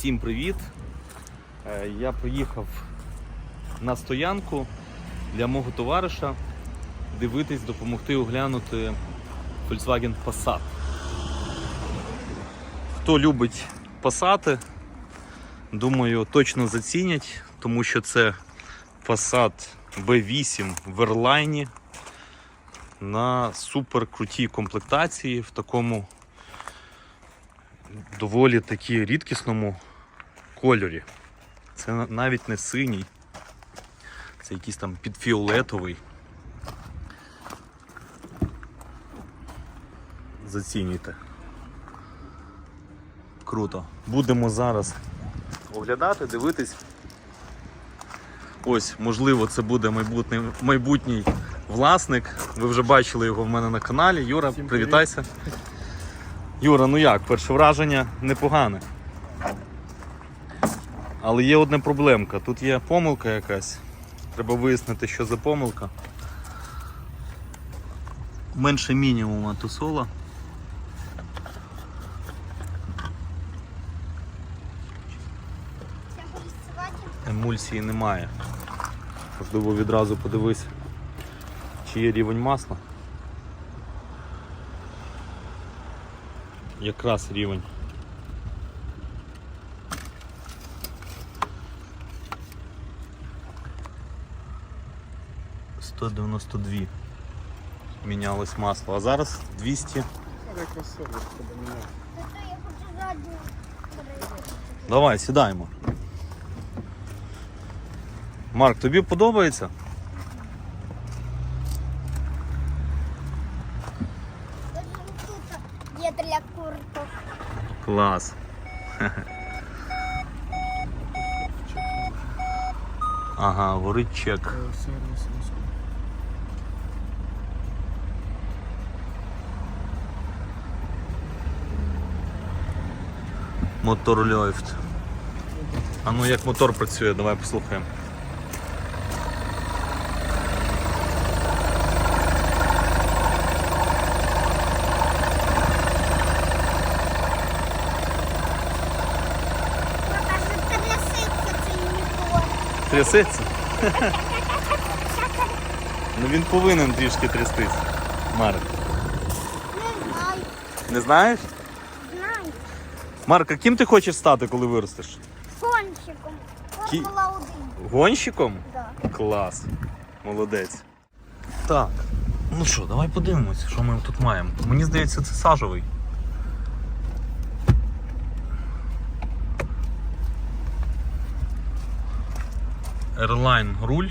Всім привіт! Е, Я приїхав на стоянку для мого товариша дивитись, допомогти оглянути Volkswagen Passat. Хто любить Passat, думаю, точно зацінять, тому що це Passat B8 в Airline на супер крутій комплектації в такому доволі таки рідкісному кольорі. Це навіть не синій, це якийсь там підфіолетовий. Зацінюйте. Круто. Будемо зараз оглядати, дивитись. Ось, можливо, це буде майбутній, майбутній власник. Ви вже бачили його в мене на каналі. Юра, Всім привіт. привітайся. Юра, ну як, перше враження непогане. Але є одна проблемка. Тут є помилка якась. Треба вияснити, що за помилка. Менше мінімума тусола. Емульсії немає. Можливо, відразу подивись, чи є рівень масла. Якраз рівень. Сто дев'яносто дві мінялось масло, а зараз 200. Але кросовок поміняв. я хочу задню. Давай, сідаємо. Марк, тобі подобається? Є для курток. Клас. Ага, горить чек. Е, Мотор Льофт. А ну як мотор працює, давай послухаємо. Трясеться? ну він повинен трішки трястись. Марк. Не знаю. Не знаєш? Знаю. Марк, а ким ти хочеш стати, коли виростеш? Гонщиком. Кі- Формула 1. Гонщиком? Да. Клас. Молодець. Так. Ну що, давай подивимось, що ми тут маємо. Мені здається, це сажовий. Airline руль.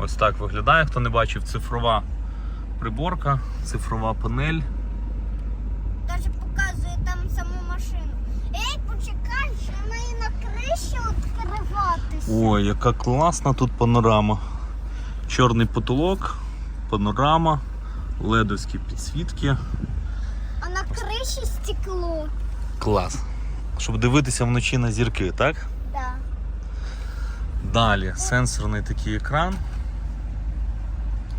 Ось так виглядає, хто не бачив, цифрова приборка, цифрова панель. Даже показує там саму машину. Ей, почекай, що має відкриватися. Ой, яка класна тут панорама. Чорний потолок, панорама, ледовські підсвітки. А на криші стекло. Клас. Щоб дивитися вночі на зірки, так? Да. Далі сенсорний такий екран.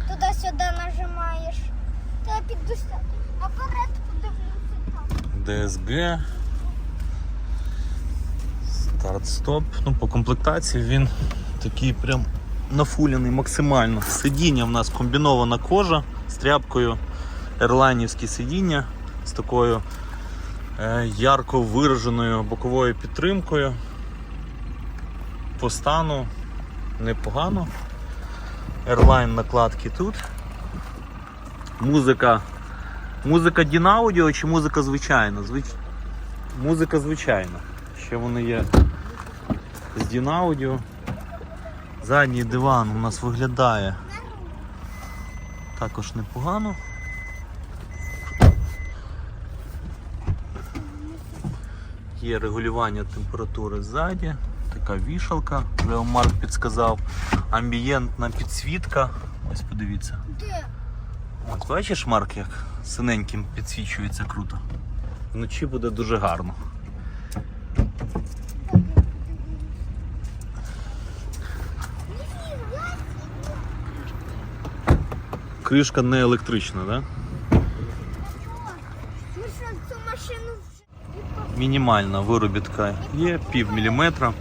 Туди-сюди нажимаєш. Та я піду сюди. Наперед подивлюся там. DSG. Старт-стоп. Ну, по комплектації він такий прям нафуляний максимально. Сидіння в нас комбінована кожа з тряпкою, ерлайнівські сидіння з такою е, ярко вираженою боковою підтримкою. По стану непогано. Airline накладки тут. Музика Музика Дінаудіо чи музика звичайна? Звич... Музика звичайна. Ще вони є з Дінаудіо. Задній диван у нас виглядає також непогано. Є регулювання температури ззаді, така вішалка, вже вам підсказав. Амбієнтна підсвітка. Ось подивіться. От бачиш, Марк, як синеньким підсвічується круто. Вночі буде дуже гарно. Кришка не електрична, так? Да? Мінімальна виробітка є, пів міліметра.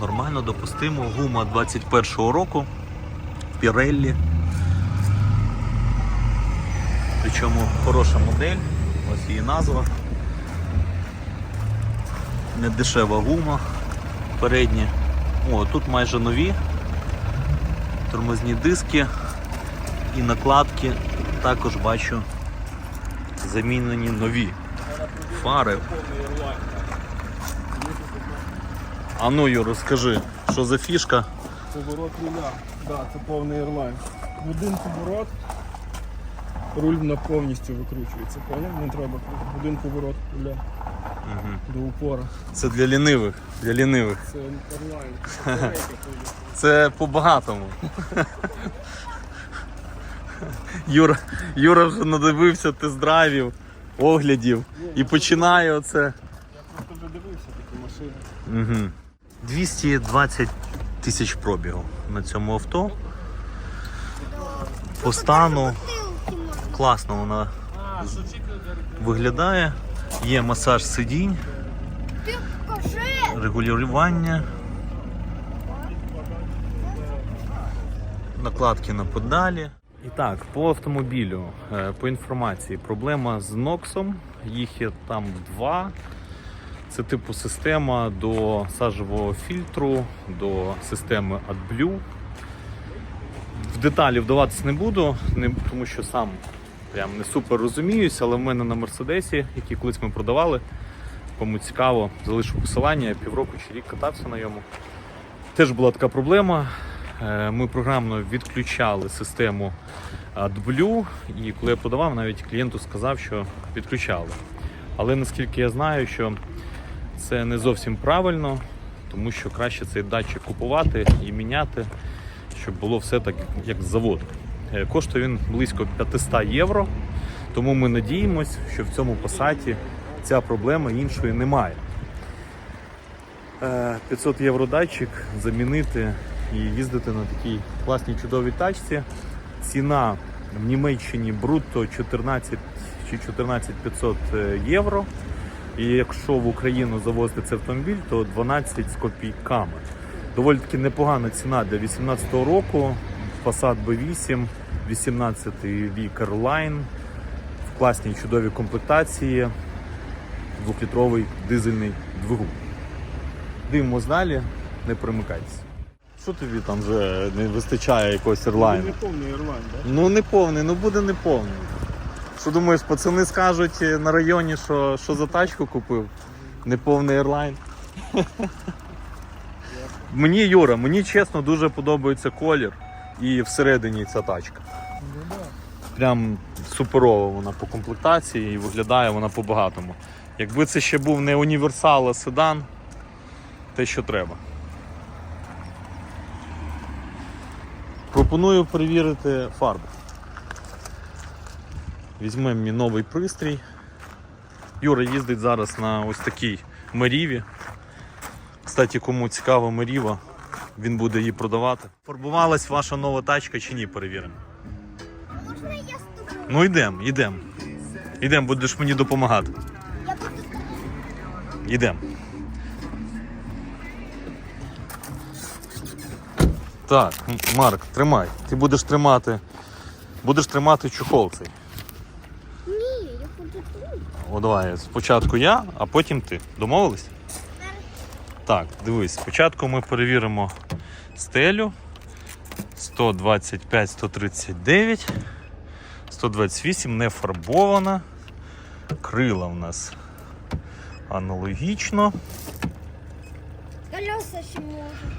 Нормально допустимо. Гума 21-го року. Pirelli. Причому хороша модель, ось її назва. Не дешева гума передні. О, тут майже нові. Тормозні диски і накладки також бачу замінені нові. Фари. А ну Юр, розкажи, що за фішка? Поворот руля. Да, це повний ерлайн. В один поворот руль на повністю викручується, поняв? Не треба один поворот руля Угу. до упора. Це для лінивих. Для лінивих. Це ходить. Це по-багатому. Юра, Юра вже надивився тест-драйвів, оглядів і починає оце. Я просто вже дивився такі машини. Угу. 220 тисяч пробігу на цьому авто. По стану класно вона виглядає. Є масаж сидінь, регулювання. Накладки на педалі. І так, по автомобілю, е, по інформації, проблема з Ноксом. Їх є там два. Це типу система до сажевого фільтру, до системи AdBlue. В деталі вдаватись не буду, тому що сам прям не супер розуміюсь, але в мене на Мерседесі, який колись ми продавали, кому цікаво, залишу посилання, півроку чи рік катався на ньому. Теж була така проблема. Е, Ми програмно відключали систему AdBlue, і коли я продавав, навіть клієнту сказав, що відключали. Але наскільки я знаю, що це не зовсім правильно, тому що краще цей датчик купувати і міняти, щоб було все так, як з заводу. Е, Коштує він близько 500 євро, тому ми надіємось, що в цьому посаді ця проблема іншої немає. Е, 500 євро датчик замінити і їздити на такій класній чудовій тачці. Ціна в Німеччині брутто 14 чи 14 500 євро. І якщо в Україну завозити цей автомобіль, то 12 з копійками. Доволі таки непогана ціна для 2018 року. Passat B8, 18 вік Airline в класній чудовій комплектації, двохлітровий дизельний двигун. Дивимось далі, не примикайтеся. Що тобі там вже не вистачає якогось ерлайну? не повний ерлайн, так? Ну не повний, ну буде не повний. Що думаєш, пацани скажуть на районі, що, що за тачку купив? Неповний ерлайн. мені, Юра, мені чесно дуже подобається колір і всередині ця тачка. Прям суперова вона по комплектації і виглядає вона по-багатому. Якби це ще був не універсал, а седан, те, що треба. Пропоную перевірити фарбу. Візьмемо мій новий пристрій. Юра їздить зараз на ось такій меріві. Кстати, кому цікава меріва, він буде її продавати. Фарбувалась ваша нова тачка чи ні, перевіримо. Можна я з тобою? Ну йдемо, йдемо. Йдемо, будеш мені допомагати. Я буду. Йдемо. Так, Марк, тримай. Ти будеш тримати. Будеш тримати чухол цей. Ні, я буду тут. О, давай. Спочатку я, а потім ти. Домовились? Так, дивись, спочатку ми перевіримо стелю. 125, 139, 128 не фарбована. Крила в нас аналогічно. Колеса ще можу.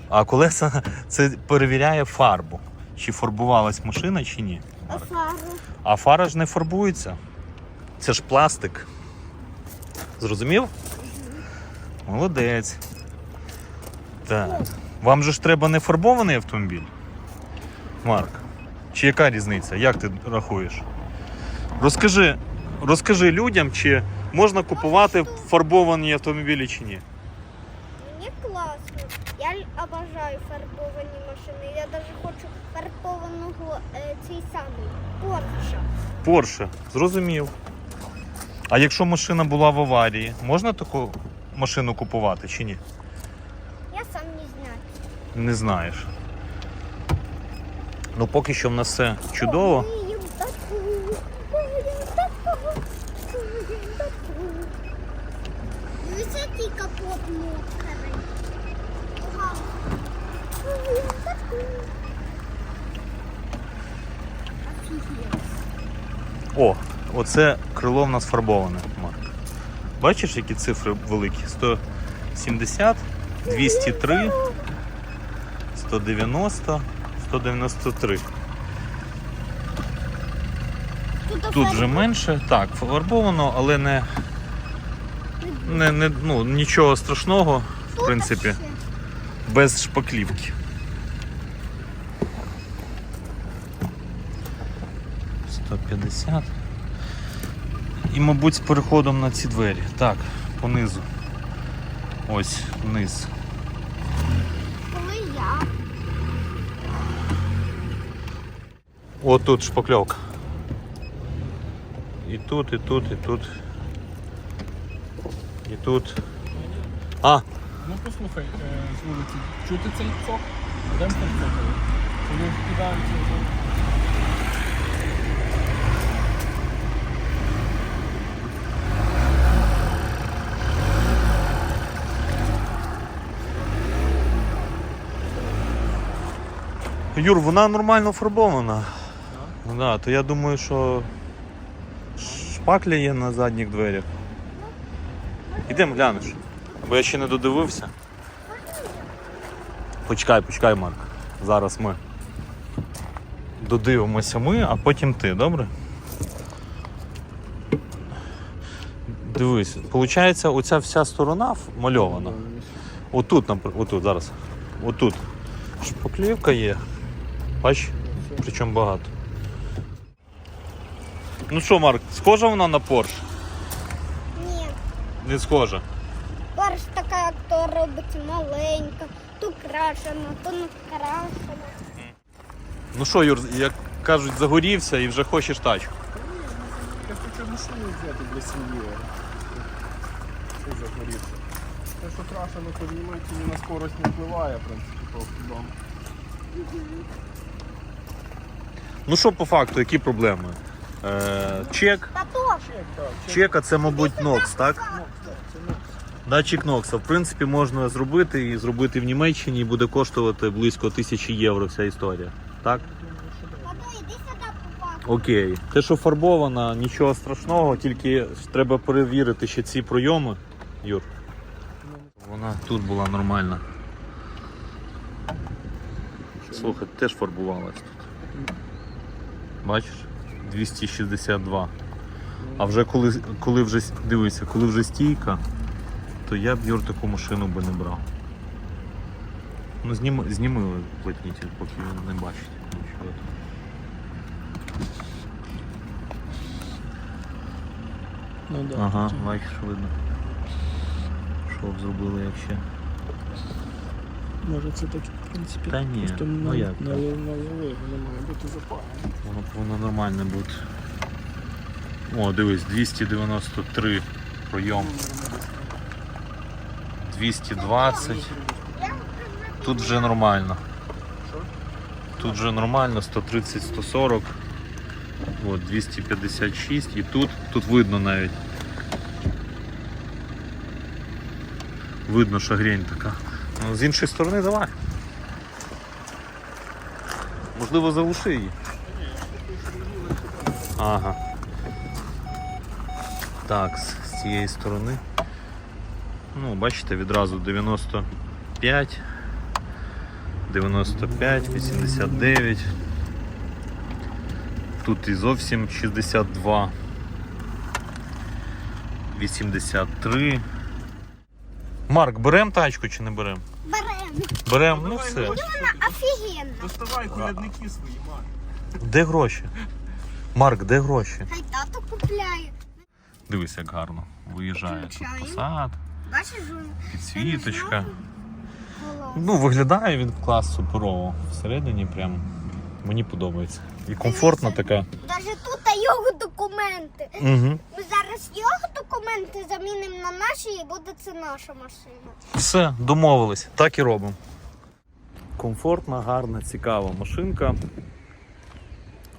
А колеса це перевіряє фарбу. Чи фарбувалась машина, чи ні. А фару? А фара ж не фарбується. Це ж пластик. Зрозумів? Молодець. Так. Вам же ж треба не фарбований автомобіль? Марк. Чи яка різниця? Як ти рахуєш? Розкажи, розкажи людям, чи можна купувати фарбовані автомобілі чи ні. Мені класно. Я обожаю фарбовані машини. Я навіть хочу фарбованого е, цей самий Порша. Порше, зрозумів. А якщо машина була в аварії, можна таку машину купувати чи ні? Я сам не знаю. Не знаєш. Ну поки що в нас все чудово. Таку. Капот мокрий. О, оце крило в нас фарбоване. Марк. Бачиш, які цифри великі? 170, 203, 190, 193. Тут вже менше. Так, фарбовано, але не, не, не ну, нічого страшного, в принципі, без шпаклівки. 150. І, мабуть, з переходом на ці двері. Так, понизу. Ось вниз. Коли я. От тут шпакльовка. І тут, і тут, і тут. І тут. А, Ну послухай, е, з вулиці, чути цей цок? Йдемо поцокали. Коли вкидають його. Юр, вона нормально фарбована. Да, то я думаю, що шпакля є на задніх дверях. Ідемо глянеш. Бо я ще не додивився. Почекай, почекай, Марк. Зараз ми додивимося ми, а потім ти, добре? Дивись, виходить, оця вся сторона мальована. Отут, наприклад, отут, зараз. Отут. Шпаклівка є. Бач, причому багато. Ну що, Марк, схожа вона на Порш? Ні. Не схожа. Борщ така, то робить маленька, то крашена, то не крашена. Ну що, Юр, як кажуть, загорівся і вже хочеш тачку. Я хочу машину взяти для сім'ї. Що загорівся? Те, що крашено, то в Німеччині на скорость не впливає, в принципі, по автодому. Ну що по факту, які проблеми? Е, чек. Та. Чек, так, чек. Чек, а це, мабуть, NOx, так? Датчик NOx. В принципі, можна зробити і зробити в Німеччині і буде коштувати близько тисячі євро вся історія. Так? Окей. Те, що фарбована, нічого страшного, тільки треба перевірити ще ці пройоми. Юр. Вона тут була нормальна. Слухай, теж фарбувалась тут. Бачиш? 262. А вже коли, коли вже дивися, коли вже стійка, то я б Юр таку машину би не брав. Ну, зніми, зніми платнітель, поки він не бачить нічого. Ну, да. Ага, бачиш, видно. Що б зробили, як ще. Може це так, в принципі, Та ні, просто ну як так? налили, налили, воно має бути запалено. Воно повинно нормально бути. О, дивись, 293 пройом. 220. Тут вже нормально. Тут вже нормально, 130, 140. От, 256 і тут, тут видно навіть. Видно, що грень така. Ну, з іншої сторони давай. Можливо, заглуши її. Ага. Так, з, цієї сторони. Ну, бачите, відразу 95, 95, 89. Тут і зовсім 62. 83. Марк, берем тачку чи не берем? Берем. Берем, ну все. Вона офігенна. Доставай колядники свої, Марк. Де гроші? Марк, де гроші? Хай тато купляє. Дивись, як гарно. Виїжджає тут Включаємо. посад, Бачиш, він підсвіточка. Ну, виглядає він клас суперово. Всередині прям мені подобається. І комфортна така. Навіть тут його документи. Угу. Ми зараз його документи замінимо на наші і буде це наша машина. Все, домовились, так і робимо. Комфортна, гарна, цікава машинка.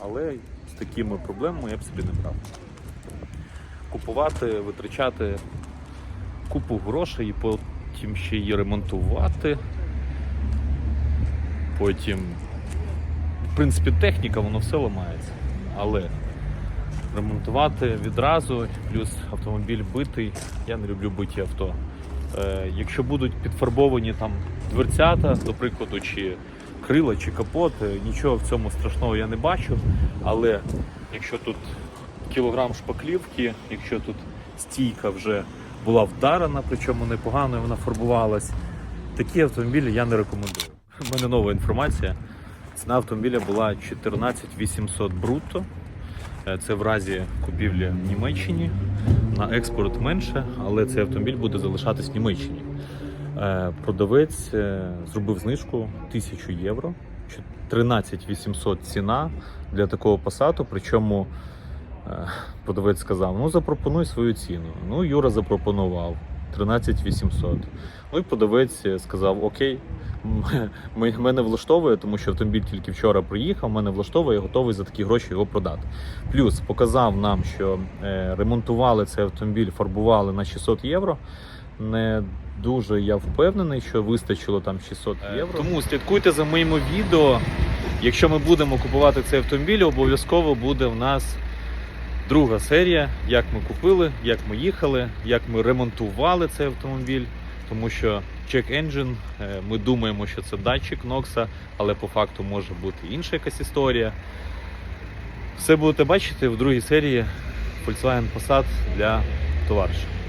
Але з такими проблемами я б собі не брав. Купувати, витрачати купу грошей і потім ще її ремонтувати. Потім, принципі, техніка, воно все ламається. Але ремонтувати відразу, плюс автомобіль битий. Я не люблю биті авто. Е, якщо будуть підфарбовані там дверцята, до прикладу, чи крила, чи капот, е, нічого в цьому страшного я не бачу. Але якщо тут кілограм шпаклівки, якщо тут стійка вже була вдарена, причому непогано вона фарбувалась, такі автомобілі я не рекомендую. У мене нова інформація. Ціна автомобіля була 14 800 брутто. Е, Це в разі купівлі в Німеччині. На експорт менше, але цей автомобіль буде залишатись в Німеччині. Е, Продавець е, зробив знижку 1000 євро, Чи- 13 800 ціна для такого пасату. Причому продавець сказав: ну запропонуй свою ціну. Ну, Юра запропонував 13 800. Ну і продавець сказав: Окей, мене влаштовує, тому що автомобіль тільки вчора приїхав, мене влаштовує, я готовий за такі гроші його продати. Плюс показав нам, що е, ремонтували цей автомобіль, фарбували на 600 євро. Не дуже я впевнений, що вистачило там 600 євро. Тому слідкуйте за моїми відео. Якщо ми будемо купувати цей автомобіль, обов'язково буде в нас друга серія, як ми купили, як ми їхали, як ми ремонтували цей автомобіль. Тому що check engine, е, ми думаємо, що це датчик Нокса, але по факту може бути інша якась історія. Все будете бачити в другій серії Volkswagen Passat для товариша.